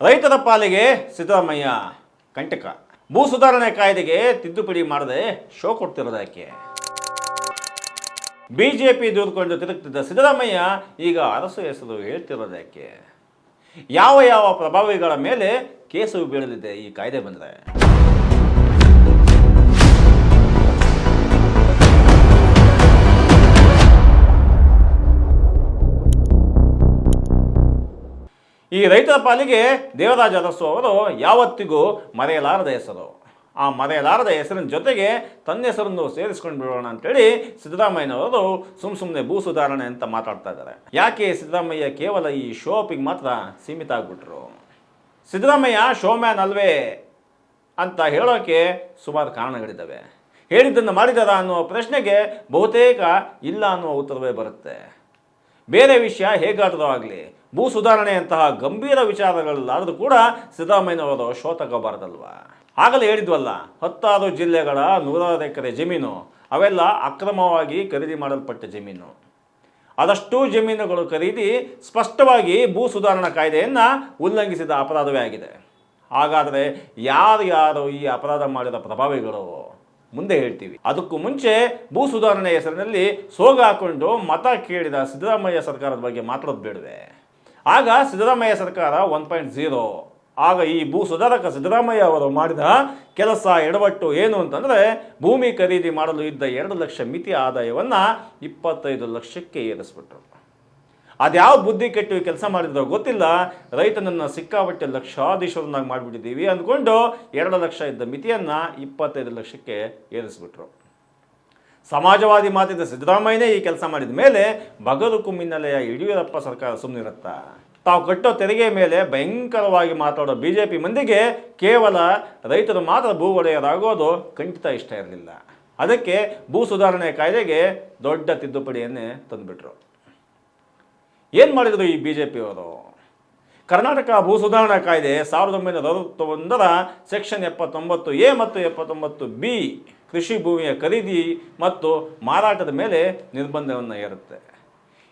ರೈತರ ಪಾಲಿಗೆ ಸಿದ್ದರಾಮಯ್ಯ ಕಂಟಕ. ಭೂ ಸುಧಾರಣೆ ಕಾಯ್ದೆಗೆ ತಿದ್ದುಪಡಿ ಮಾಡದೆ ಶೋ ಕೊಡ್ತಿರೋದಕ್ಕೆ ಬಿಜೆಪಿ ದೂರ್ಕೊಂಡು ತಿರುಗ್ತಿದ್ದ ಸಿದ್ದರಾಮಯ್ಯ ಈಗ ಅರಸು ಹೆಸರು ಹೇಳ್ತಿರೋದಕ್ಕೆ ಯಾವ ಯಾವ ಪ್ರಭಾವಿಗಳ ಮೇಲೆ ಕೇಸು ಬೀಳಲಿದೆ ಈ ಕಾಯ್ದೆ ಬಂದರೆ? ಈ ರೈತರ ಪಾಲಿಗೆ ದೇವರಾಜ ಅರಸು ಅವರು ಯಾವತ್ತಿಗೂ ಮರೆಯಲಾರದ ಹೆಸರು. ಆ ಮರೆಯಲಾರದ ಹೆಸರಿನ ಜೊತೆಗೆ ತನ್ನ ಹೆಸರನ್ನು ಸೇರಿಸ್ಕೊಂಡು ಬಿಡೋಣ ಅಂತೇಳಿ ಸಿದ್ದರಾಮಯ್ಯನವರು ಸುಮ್ ಸುಮ್ಮನೆ ಭೂ ಸುಧಾರಣೆ ಅಂತ ಮಾತಾಡ್ತಾ ಇದ್ದಾರೆ. ಯಾಕೆ ಸಿದ್ದರಾಮಯ್ಯ ಕೇವಲ ಈ ಶೋಪಿಗೆ ಮಾತ್ರ ಸೀಮಿತ ಆಗ್ಬಿಟ್ರು? ಸಿದ್ದರಾಮಯ್ಯ ಶೋ ಮ್ಯಾನ್ ಅಲ್ವೇ ಅಂತ ಹೇಳೋಕೆ ಸುಮಾರು ಕಾರಣಗಳಿದ್ದಾವೆ. ಹೇಳಿದ್ದನ್ನು ಮಾಡಿದಾರ ಅನ್ನೋ ಪ್ರಶ್ನೆಗೆ ಬಹುತೇಕ ಇಲ್ಲ ಅನ್ನುವ ಉತ್ತರವೇ ಬರುತ್ತೆ. ಬೇರೆ ವಿಷಯ ಹೇಗಾದರೂ ಆಗಲಿ ಭೂ ಸುಧಾರಣೆಯಂತಹ ಗಂಭೀರ ವಿಚಾರಗಳಲ್ಲಾದರೂ ಕೂಡ ಸಿದ್ದರಾಮಯ್ಯನವರು ಶೋ ತಗೋಬಾರ್ದಲ್ವಾ ಆಗಲೇ ಹೇಳಿದ್ವಲ್ಲ, ಹತ್ತಾರು ಜಿಲ್ಲೆಗಳ ನೂರಾರು ಎಕರೆ ಜಮೀನು, ಅವೆಲ್ಲ ಅಕ್ರಮವಾಗಿ ಖರೀದಿ ಮಾಡಲ್ಪಟ್ಟ ಜಮೀನು. ಅದಷ್ಟು ಜಮೀನುಗಳು ಖರೀದಿ ಸ್ಪಷ್ಟವಾಗಿ ಭೂ ಸುಧಾರಣಾ ಕಾಯ್ದೆಯನ್ನು ಉಲ್ಲಂಘಿಸಿದ ಅಪರಾಧವೇ ಆಗಿದೆ. ಹಾಗಾದರೆ ಯಾರು ಯಾರು ಈ ಅಪರಾಧ ಮಾಡಿದ ಪ್ರಭಾವಿಗಳು? ಮುಂದೆ ಹೇಳ್ತೀವಿ. ಅದಕ್ಕೂ ಮುಂಚೆ ಭೂ ಸುಧಾರಣೆ ಹೆಸರಿನಲ್ಲಿ ಸೋಗ ಹಾಕೊಂಡು ಮತ ಕೇಳಿದ ಸಿದ್ದರಾಮಯ್ಯ ಸರ್ಕಾರದ ಬಗ್ಗೆ ಮಾತಾಡೋದು ಬೇಡವೆ? ಆಗ ಸಿದ್ದರಾಮಯ್ಯ ಸರ್ಕಾರ ಒನ್ ಪಾಯಿಂಟ್ ಝೀರೋ ಆಗ ಈ ಭೂ ಸುಧಾರಕ ಸಿದ್ದರಾಮಯ್ಯ ಅವರು ಮಾಡಿದ ಕೆಲಸ ಎಡವಟ್ಟು ಏನು ಅಂತಂದರೆ ಭೂಮಿ ಖರೀದಿ ಮಾಡಲು ಇದ್ದ ಎರಡು ಲಕ್ಷ ಮಿತಿ ಆದಾಯವನ್ನು ಇಪ್ಪತ್ತೈದು ಲಕ್ಷಕ್ಕೆ ಏರಿಸ್ಬಿಟ್ರು. ಅದ್ಯಾವ ಬುದ್ಧಿ ಕೆಟ್ಟು ಕೆಲಸ ಮಾಡಿದ್ರೋ ಗೊತ್ತಿಲ್ಲ. ರೈತನನ್ನು ಸಿಕ್ಕಾಪಟ್ಟೆ ಲಕ್ಷಾಧೀಶ್ವರನಾಗಿ ಮಾಡಿಬಿಟ್ಟಿದ್ದೀವಿ ಅಂದ್ಕೊಂಡು ಎರಡು ಲಕ್ಷ ಇದ್ದ ಮಿತಿಯನ್ನು ಇಪ್ಪತ್ತೈದು ಲಕ್ಷಕ್ಕೆ ಏರಿಸ್ಬಿಟ್ರು. ಸಮಾಜವಾದಿ ಮಾತಿದ್ದ ಸಿದ್ದರಾಮಯ್ಯನೇ ಈ ಕೆಲಸ ಮಾಡಿದ ಮೇಲೆ ಬಗಲುಕು ಹಿನ್ನೆಲೆಯ ಯಡಿಯೂರಪ್ಪ ಸರ್ಕಾರ ಸುಮ್ಮನಿರುತ್ತಾ ತಾವು ಕಟ್ಟೋ ತೆರಿಗೆ ಮೇಲೆ ಭಯಂಕರವಾಗಿ ಮಾತಾಡೋ ಬಿ ಜೆ ಪಿ ಮಂದಿಗೆ ಕೇವಲ ರೈತರು ಮಾತ್ರ ಭೂ ಒಡೆಯರಾಗೋದು ಖಂಡಿತ ಇಷ್ಟ ಇರಲಿಲ್ಲ. ಅದಕ್ಕೆ ಭೂ ಸುಧಾರಣೆ ಕಾಯ್ದೆಗೆ ದೊಡ್ಡ ತಿದ್ದುಪಡಿಯನ್ನೇ ತಂದುಬಿಟ್ರು. ಏನು ಮಾಡಿದರು ಈ ಬಿ ಜೆ ಪಿಯವರು ಕರ್ನಾಟಕ ಭೂ ಸುಧಾರಣಾ ಕಾಯ್ದೆ ಸಾವಿರದ ಒಂಬೈನೂರ ಅರವತ್ತೊಂದರ ಸೆಕ್ಷನ್ ಎಪ್ಪತ್ತೊಂಬತ್ತು ಎ ಮತ್ತು ಎಪ್ಪತ್ತೊಂಬತ್ತು ಬಿ ಕೃಷಿ ಭೂಮಿಯ ಖರೀದಿ ಮತ್ತು ಮಾರಾಟದ ಮೇಲೆ ನಿರ್ಬಂಧವನ್ನು ಏರುತ್ತೆ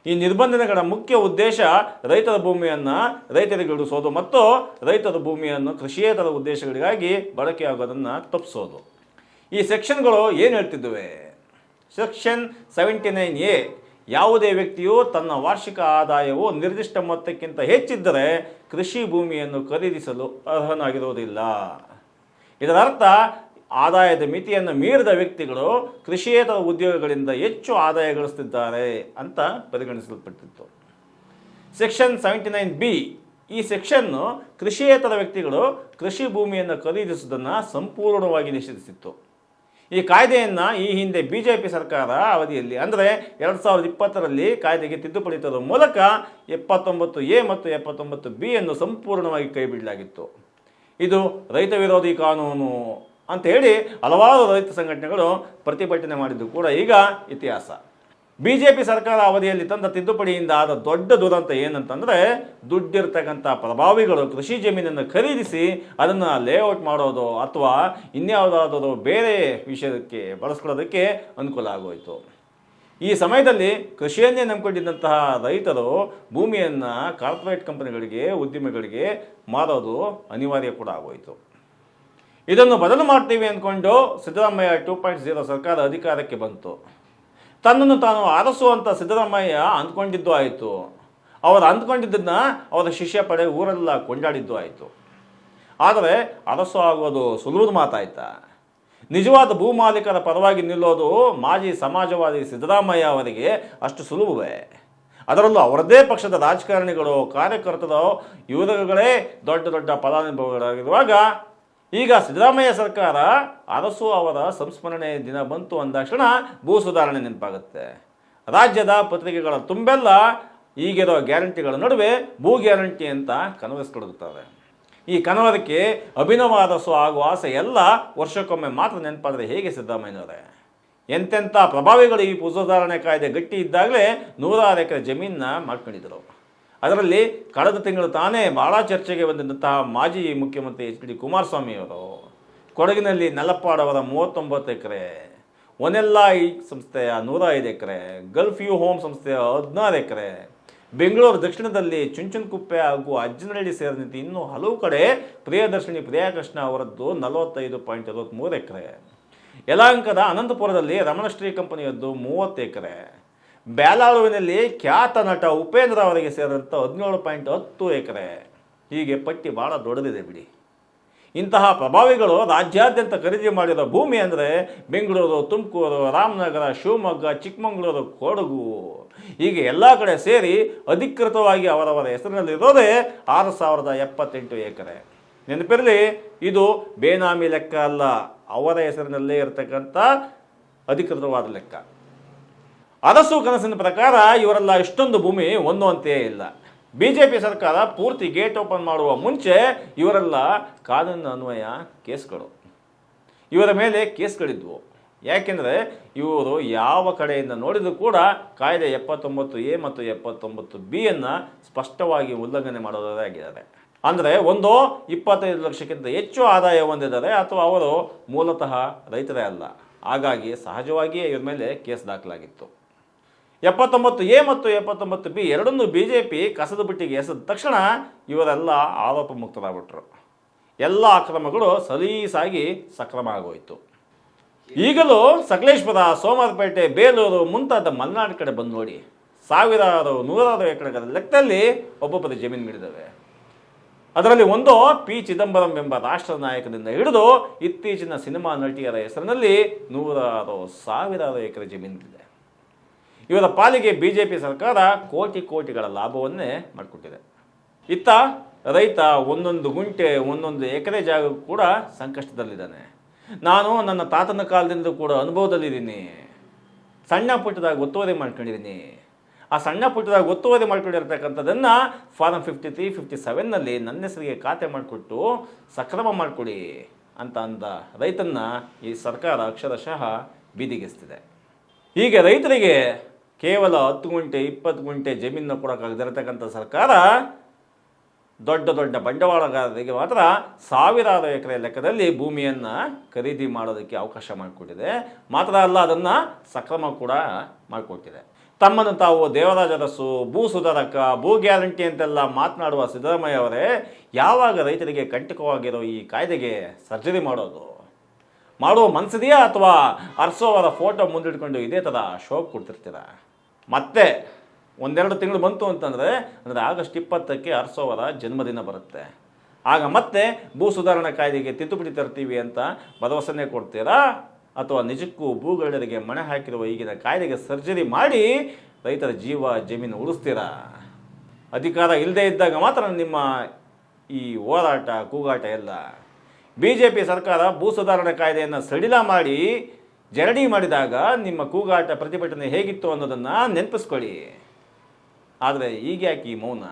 ಈ ನಿರ್ಬಂಧನೆಗಳ ಮುಖ್ಯ ಉದ್ದೇಶ ರೈತರ ಭೂಮಿಯನ್ನು ರೈತರಿಗೆ ಉಳಿಸೋದು ಮತ್ತು ರೈತರ ಭೂಮಿಯನ್ನು ಕೃಷಿಯೇತರ ಉದ್ದೇಶಗಳಿಗಾಗಿ ಬಳಕೆಯಾಗೋದನ್ನು ತಪ್ಪಿಸೋದು ಈ ಸೆಕ್ಷನ್ಗಳು ಏನು ಹೇಳ್ತಿದ್ದುವೆ? ಸೆಕ್ಷನ್ ಸೆವೆಂಟಿ ನೈನ್ ಎ, ಯಾವುದೇ ವ್ಯಕ್ತಿಯು ತನ್ನ ವಾರ್ಷಿಕ ಆದಾಯವು ನಿರ್ದಿಷ್ಟ ಮೊತ್ತಕ್ಕಿಂತ ಹೆಚ್ಚಿದ್ದರೆ ಕೃಷಿ ಭೂಮಿಯನ್ನು ಖರೀದಿಸಲು ಅರ್ಹನಾಗಿರುವುದಿಲ್ಲ. ಇದರ ಅರ್ಥ ಆದಾಯದ ಮಿತಿಯನ್ನು ಮೀರಿದ ವ್ಯಕ್ತಿಗಳು ಕೃಷಿಯೇತರ ಉದ್ಯೋಗಗಳಿಂದ ಹೆಚ್ಚು ಆದಾಯ ಗಳಿಸುತ್ತಿದ್ದಾರೆ ಅಂತ ಪರಿಗಣಿಸಲ್ಪಟ್ಟಿತ್ತು. ಸೆಕ್ಷನ್ ಸೆವೆಂಟಿ ನೈನ್ ಬಿ ಈ ಸೆಕ್ಷನ್ನು ಕೃಷಿಯೇತರ ವ್ಯಕ್ತಿಗಳು ಕೃಷಿ ಭೂಮಿಯನ್ನು ಖರೀದಿಸುವುದನ್ನು ಸಂಪೂರ್ಣವಾಗಿ ನಿಷೇಧಿಸಿತ್ತು. ಈ ಕಾಯ್ದೆಯನ್ನು ಈ ಹಿಂದೆ ಬಿ ಜೆ ಪಿ ಸರ್ಕಾರ ಅವಧಿಯಲ್ಲಿ, ಅಂದರೆ ಎರಡು ಸಾವಿರದ ಇಪ್ಪತ್ತರಲ್ಲಿ ಕಾಯ್ದೆಗೆ ತಿದ್ದುಪಡಿ ತರುವ ಮೂಲಕ ಎಪ್ಪತ್ತೊಂಬತ್ತು ಎ ಮತ್ತು ಎಪ್ಪತ್ತೊಂಬತ್ತು ಬಿ ಅನ್ನು ಸಂಪೂರ್ಣವಾಗಿ ಕೈಬಿಡಲಾಗಿತ್ತು. ಇದು ರೈತ ವಿರೋಧಿ ಕಾನೂನು. ಅಂತ ಹೇಳಿ ಹಲವಾರು ರೈತ ಸಂಘಟನೆಗಳು ಪ್ರತಿಭಟನೆ ಮಾಡಿದ್ದು ಕೂಡ ಈಗ ಇತಿಹಾಸ. ಬಿ ಜೆ ಪಿ ಸರ್ಕಾರ ಅವಧಿಯಲ್ಲಿ ತಂದ ತಿದ್ದುಪಡಿಯಿಂದ ಆದ ದೊಡ್ಡ ದುರಂತ ಏನಂತಂದರೆ ದುಡ್ಡಿರ್ತಕ್ಕಂಥ ಪ್ರಭಾವಿಗಳು ಕೃಷಿ ಜಮೀನನ್ನು ಖರೀದಿಸಿ ಅದನ್ನು ಲೇಔಟ್ ಮಾಡೋದು ಅಥವಾ ಇನ್ಯಾವುದಾದರೂ ಬೇರೆ ವಿಷಯಕ್ಕೆ ಬಳಸ್ಕೊಳ್ಳೋದಕ್ಕೆ ಅನುಕೂಲ ಆಗೋಯಿತು. ಈ ಸಮಯದಲ್ಲಿ ಕೃಷಿಯನ್ನೇ ನಂಬಿಕೊಂಡಿದ್ದಂತಹ ರೈತರು ಭೂಮಿಯನ್ನು ಕಾರ್ಪೊರೇಟ್ ಕಂಪನಿಗಳಿಗೆ, ಉದ್ಯಮಿಗಳಿಗೆ ಮಾರೋದು ಅನಿವಾರ್ಯ ಕೂಡ ಆಗೋಯಿತು. ಇದನ್ನು ಬದಲು ಮಾಡ್ತೀವಿ ಅಂದ್ಕೊಂಡು ಸಿದ್ದರಾಮಯ್ಯ ಟೂ ಪಾಯಿಂಟ್ ಜೀರೋ ಸರ್ಕಾರ ಅಧಿಕಾರಕ್ಕೆ ಬಂತು. ತನ್ನನ್ನು ತಾನು ಆರಿಸುವಂಥ ಸಿದ್ದರಾಮಯ್ಯ ಅಂದ್ಕೊಂಡಿದ್ದು ಆಯಿತು. ಅವರು ಅಂದ್ಕೊಂಡಿದ್ದನ್ನು ಅವರ ಶಿಷ್ಯ ಪಡೆ ಊರೆಲ್ಲ ಕೊಂಡಾಡಿದ್ದು ಆಯಿತು. ಆದರೆ ಅರಸು ಆಗೋದು ಸುಲಭದ ಮಾತಾಯ್ತಾ? ನಿಜವಾದ ಭೂಮಾಲೀಕರ ಪರವಾಗಿ ನಿಲ್ಲೋದು ಮಾಜಿ ಸಮಾಜವಾದಿ ಸಿದ್ದರಾಮಯ್ಯ ಅವರಿಗೆ ಅಷ್ಟು ಸುಲಭವೇ? ಅದರಲ್ಲೂ ಅವರದೇ ಪಕ್ಷದ ರಾಜಕಾರಣಿಗಳು, ಕಾರ್ಯಕರ್ತರು ಇವರುಗಳೇ ದೊಡ್ಡ ದೊಡ್ಡ ಫಲಾನುಭವಿಗಳಾಗಿರುವಾಗ ಈಗ ಸಿದ್ದರಾಮಯ್ಯ ಸರ್ಕಾರ ಅರಸು ಅವರ ಸಂಸ್ಮರಣೆ ದಿನ ಬಂತು ಅಂದಾಕ್ಷಣ ಭೂ ಸುಧಾರಣೆ ನೆನಪಾಗುತ್ತೆ. ರಾಜ್ಯದ ಪತ್ರಿಕೆಗಳ ತುಂಬೆಲ್ಲ ಈಗಿರೋ ಗ್ಯಾರಂಟಿಗಳ ನಡುವೆ ಭೂ ಗ್ಯಾರಂಟಿ ಅಂತ ಕನವರಿಸ್ಕೊಡುತ್ತಾರೆ ಈ ಕನವರಕ್ಕೆ ಅಭಿನವ ಅರಸು ಆಗುವ ಆಸೆ ಎಲ್ಲ ವರ್ಷಕ್ಕೊಮ್ಮೆ ಮಾತ್ರ ನೆನಪಾದರೆ ಹೇಗೆ ಸಿದ್ದರಾಮಯ್ಯನವರೇ? ಎಂತೆಂಥ ಪ್ರಭಾವಿಗಳು ಈ ಭೂ ಸುಧಾರಣೆ ಕಾಯ್ದೆ ಗಟ್ಟಿ ಇದ್ದಾಗಲೇ ನೂರಾರು ಎಕರೆ ಜಮೀನನ್ನ ಮಾಡ್ಕೊಂಡಿದ್ದರು ಅದರಲ್ಲಿ ಕಳೆದ ತಿಂಗಳು ತಾನೇ ಭಾಳ ಚರ್ಚೆಗೆ ಬಂದಿದ್ದಂತಹ ಮಾಜಿ ಮುಖ್ಯಮಂತ್ರಿ ಎಚ್ ಡಿ ಕುಮಾರಸ್ವಾಮಿ ಅವರು ಕೊಡಗಿನಲ್ಲಿ ನಲಪ್ಪಾಡವರ ಮೂವತ್ತೊಂಬತ್ತು ಎಕರೆ ಒನೆಲ್ಲ ಈ ಸಂಸ್ಥೆಯ ನೂರ ಐದು ಎಕರೆ, ಗಲ್ಫ್ ಯು ಹೋಮ್ ಸಂಸ್ಥೆಯ ಹದಿನಾರು ಎಕರೆ, ಬೆಂಗಳೂರು ದಕ್ಷಿಣದಲ್ಲಿ ಚುಂಚನಕುಪ್ಪೆ ಹಾಗೂ ಅಜ್ಜನಹಳ್ಳಿ ಸೇರಿದಂತೆ ಇನ್ನೂ ಹಲವು ಕಡೆ ಪ್ರಿಯದರ್ಶಿನಿ ಪ್ರಿಯಾಕೃಷ್ಣ ಅವರದ್ದು ನಲವತ್ತೈದು ಪಾಯಿಂಟ್ ಅರವತ್ತ್ಮೂರು ಎಕರೆ. ಯಲಹಂಕದ ಅನಂತಪುರದಲ್ಲಿ ರಮಣಶ್ರೀ ಕಂಪನಿಯದ್ದು ಮೂವತ್ತು ಎಕರೆ. ಬ್ಯಾಲಾಳುವಿನಲ್ಲಿ ಖ್ಯಾತ ನಟ ಉಪೇಂದ್ರ ಅವರಿಗೆ ಸೇರಿದಂಥ ಹದಿನೇಳು ಪಾಯಿಂಟ್ ಹತ್ತು ಎಕರೆ. ಹೀಗೆ ಪಟ್ಟಿ ಭಾಳ ದೊಡ್ಡದಿದೆ ಬಿಡಿ. ಇಂತಹ ಪ್ರಭಾವಿಗಳು ರಾಜ್ಯಾದ್ಯಂತ ಖರೀದಿ ಮಾಡಿದ ಭೂಮಿ ಅಂದರೆ ಬೆಂಗಳೂರು, ತುಮಕೂರು, ರಾಮನಗರ, ಶಿವಮೊಗ್ಗ, ಚಿಕ್ಕಮಗಳೂರು, ಕೊಡಗು. ಹೀಗೆ ಎಲ್ಲ ಕಡೆ ಸೇರಿ ಅಧಿಕೃತವಾಗಿ ಅವರವರ ಹೆಸರಿನಲ್ಲಿರೋದೇ ಆರು ಸಾವಿರದ ಎಪ್ಪತ್ತೆಂಟು ಎಕರೆ. ನೆನಪಿರಲಿ, ಇದು ಬೇನಾಮಿ ಲೆಕ್ಕ ಅಲ್ಲ. ಅವರ ಹೆಸರಿನಲ್ಲೇ ಇರತಕ್ಕಂಥ ಅಧಿಕೃತವಾದ ಲೆಕ್ಕ. ಅರಸು ಕನಸಿನ ಪ್ರಕಾರ ಇವರೆಲ್ಲ ಇಷ್ಟೊಂದು ಭೂಮಿ ಹೊಂದುವಂತೆಯೇ ಇಲ್ಲ. ಬಿ ಜೆ ಪಿ ಸರ್ಕಾರ ಪೂರ್ತಿ ಗೇಟ್ ಓಪನ್ ಮಾಡುವ ಮುಂಚೆ ಇವರೆಲ್ಲ ಕಾನೂನು ಅನ್ವಯ ಕೇಸ್ಗಳು. ಇವರ ಮೇಲೆ ಕೇಸ್ಗಳಿದ್ವು. ಯಾಕೆಂದರೆ ಇವರು ಯಾವ ಕಡೆಯಿಂದ ನೋಡಿದರೂ ಕೂಡ ಕಾಯ್ದೆ ಎಪ್ಪತ್ತೊಂಬತ್ತು ಎ ಮತ್ತು ಎಪ್ಪತ್ತೊಂಬತ್ತು ಬಿಯನ್ನು ಸ್ಪಷ್ಟವಾಗಿ ಉಲ್ಲಂಘನೆ ಮಾಡೋದೇ ಆಗಿದ್ದಾರೆ. ಅಂದರೆ ಒಂದು ಇಪ್ಪತ್ತೈದು ಲಕ್ಷಕ್ಕಿಂತ ಹೆಚ್ಚು ಆದಾಯ ಹೊಂದಿದ್ದಾರೆ ಅಥವಾ ಅವರು ಮೂಲತಃ ರೈತರೇ ಅಲ್ಲ. ಹಾಗಾಗಿ ಸಹಜವಾಗಿಯೇ ಇವರ ಮೇಲೆ ಕೇಸ್ ದಾಖಲಾಗಿತ್ತು. ಎಪ್ಪತ್ತೊಂಬತ್ತು ಎ ಮತ್ತು ಎಪ್ಪತ್ತೊಂಬತ್ತು ಬಿ ಎರಡನ್ನೂ ಬಿ ಜೆ ಪಿ ಕಸದ ಬುಟ್ಟಿಗೆ ಎಸೆದ ತಕ್ಷಣ ಇವರೆಲ್ಲ ಆರೋಪ ಮುಕ್ತರಾಗ್ಬಿಟ್ರು. ಎಲ್ಲ ಅಕ್ರಮಗಳು ಸಲೀಸಾಗಿ ಸಕ್ರಮ ಆಗೋಯಿತು. ಈಗಲೂ ಸಕಲೇಶ್ವರ ಸೋಮವಾರಪೇಟೆ, ಬೇಲೂರು ಮುಂತಾದ ಮಲೆನಾಡು ಕಡೆ ಬಂದು ನೋಡಿ ಸಾವಿರಾರು, ನೂರಾರು ಎಕರೆಗಳ ಲೆಕ್ಕದಲ್ಲಿ ಒಬ್ಬೊಬ್ಬರು ಜಮೀನು ನೀಡಿದ್ದಾವೆ ಅದರಲ್ಲಿ ಒಂದು ಪಿ ಚಿದಂಬರಂ ಎಂಬ ರಾಷ್ಟ್ರ ನಾಯಕನಿಂದ ಹಿಡಿದು ಇತ್ತೀಚಿನ ಸಿನಿಮಾ ನಟಿಯರ ಹೆಸರಿನಲ್ಲಿ ನೂರಾರು ಸಾವಿರಾರು ಎಕರೆ ಜಮೀನಿದೆ ಇವರ ಪಾಲಿಗೆ ಬಿ ಜೆ ಪಿ ಸರ್ಕಾರ ಕೋಟಿ ಕೋಟಿಗಳ ಲಾಭವನ್ನೇ ಮಾಡಿಕೊಟ್ಟಿದೆ. ಇತ್ತ ರೈತ ಒಂದೊಂದು ಗುಂಟೆ, ಒಂದೊಂದು ಎಕರೆ ಜಾಗ ಕೂಡ ಸಂಕಷ್ಟದಲ್ಲಿದ್ದಾನೆ. ನಾನು ನನ್ನ ತಾತನ ಕಾಲದಿಂದ ಕೂಡ ಅನುಭವದಲ್ಲಿದ್ದೀನಿ. ಸಣ್ಣ ಪುಟ್ಟದಾಗ ಒತ್ತುವರಿ ಮಾಡ್ಕೊಂಡಿದ್ದೀನಿ. ಆ ಸಣ್ಣ ಪುಟ್ಟದಾಗ ಒತ್ತುವರಿ ಮಾಡ್ಕೊಂಡಿರ್ತಕ್ಕಂಥದ್ದನ್ನು ಫಾರಂ ಫಿಫ್ಟಿ ತ್ರೀ ಫಿಫ್ಟಿ ಸೆವೆನ್ನಲ್ಲಿ ನನ್ನ ಹೆಸರಿಗೆ ಖಾತೆ ಮಾಡಿಕೊಟ್ಟು ಸಕ್ರಮ ಮಾಡಿಕೊಡಿ ಅಂತ ಅಂದ ರೈತನ್ನ ಈ ಸರ್ಕಾರ ಅಕ್ಷರಶಃ ಬೀದಿಗೆಸ್ತಿದೆ. ಹೀಗೆ ರೈತರಿಗೆ ಕೇವಲ ಹತ್ತು ಗುಂಟೆ, ಇಪ್ಪತ್ತು ಗುಂಟೆ ಜಮೀನನ್ನು ಕೊಡೋಕ್ಕಾಗದಿರತಕ್ಕಂಥ ಸರ್ಕಾರ ದೊಡ್ಡ ದೊಡ್ಡ ಬಂಡವಾಳಗಾರರಿಗೆ ಮಾತ್ರ ಸಾವಿರಾರು ಎಕರೆ ಲೆಕ್ಕದಲ್ಲಿ ಭೂಮಿಯನ್ನು ಖರೀದಿ ಮಾಡೋದಕ್ಕೆ ಅವಕಾಶ ಮಾಡಿಕೊಟ್ಟಿದೆ. ಮಾತ್ರ ಅಲ್ಲ, ಅದನ್ನು ಸಕ್ರಮ ಕೂಡ ಮಾಡಿಕೊಟ್ಟಿದೆ. ತಮ್ಮನ್ನು ತಾವು ದೇವರಾಜರಸು ಭೂ ಸುಧಾರಕ, ಭೂ ಗ್ಯಾರಂಟಿ ಅಂತೆಲ್ಲ ಮಾತನಾಡುವ ಸಿದ್ದರಾಮಯ್ಯ ಅವರೇ ಯಾವಾಗ ರೈತರಿಗೆ ಕಂಟಕವಾಗಿರೋ ಈ ಕಾಯ್ದೆಗೆ ಸರ್ಜರಿ ಮಾಡೋದು? ಮಾಡುವ ಮನಸ್ಸಿದೆಯಾ ಅಥವಾ ಅರ್ಸೋವಾದ ಫೋಟೋ ಮುಂದಿಟ್ಕೊಂಡು ಇದೇ ಥರ ಶೋಕ್ ಕೊಡ್ತಿರ್ತೀರ? ಮತ್ತೆ ಒಂದೆರಡು ತಿಂಗಳು ಬಂತು ಅಂತಂದರೆ, ಅಂದರೆ ಆಗಸ್ಟ್ ಇಪ್ಪತ್ತಕ್ಕೆ ಅರ್ಸೋವರ ಜನ್ಮದಿನ ಬರುತ್ತೆ. ಆಗ ಮತ್ತೆ ಭೂ ಸುಧಾರಣಾ ಕಾಯ್ದೆಗೆ ತಿದ್ದುಪಡಿ ತರ್ತೀವಿ ಅಂತ ಭರವಸೆನೇ ಕೊಡ್ತೀರಾ? ಅಥವಾ ನಿಜಕ್ಕೂ ಭೂಗಳ್ಳರಿಗೆ ಮಣೆ ಹಾಕಿರುವ ಈಗಿನ ಕಾಯ್ದೆಗೆ ಸರ್ಜರಿ ಮಾಡಿ ರೈತರ ಜೀವ ಜಮೀನು ಉಳಿಸ್ತೀರಾ? ಅಧಿಕಾರ ಇಲ್ಲದೇ ಇದ್ದಾಗ ಮಾತ್ರ ನಿಮ್ಮ ಈ ಹೋರಾಟ, ಕೂಗಾಟ ಎಲ್ಲ ಬಿ ಜೆ ಪಿ ಸರ್ಕಾರ ಭೂ ಸುಧಾರಣೆ ಕಾಯ್ದೆಯನ್ನು ಸಡಿಲ ಮಾಡಿ ಜರಡಿ ಮಾಡಿದಾಗ ನಿಮ್ಮ ಕೂಗಾಟ ಪ್ರತಿಭಟನೆ ಹೇಗಿತ್ತು ಅನ್ನೋದನ್ನು ನೆನಪಿಸ್ಕೊಳ್ಳಿ. ಆದರೆ ಈಗ ಯಾಕೆ ಈ ಮೌನ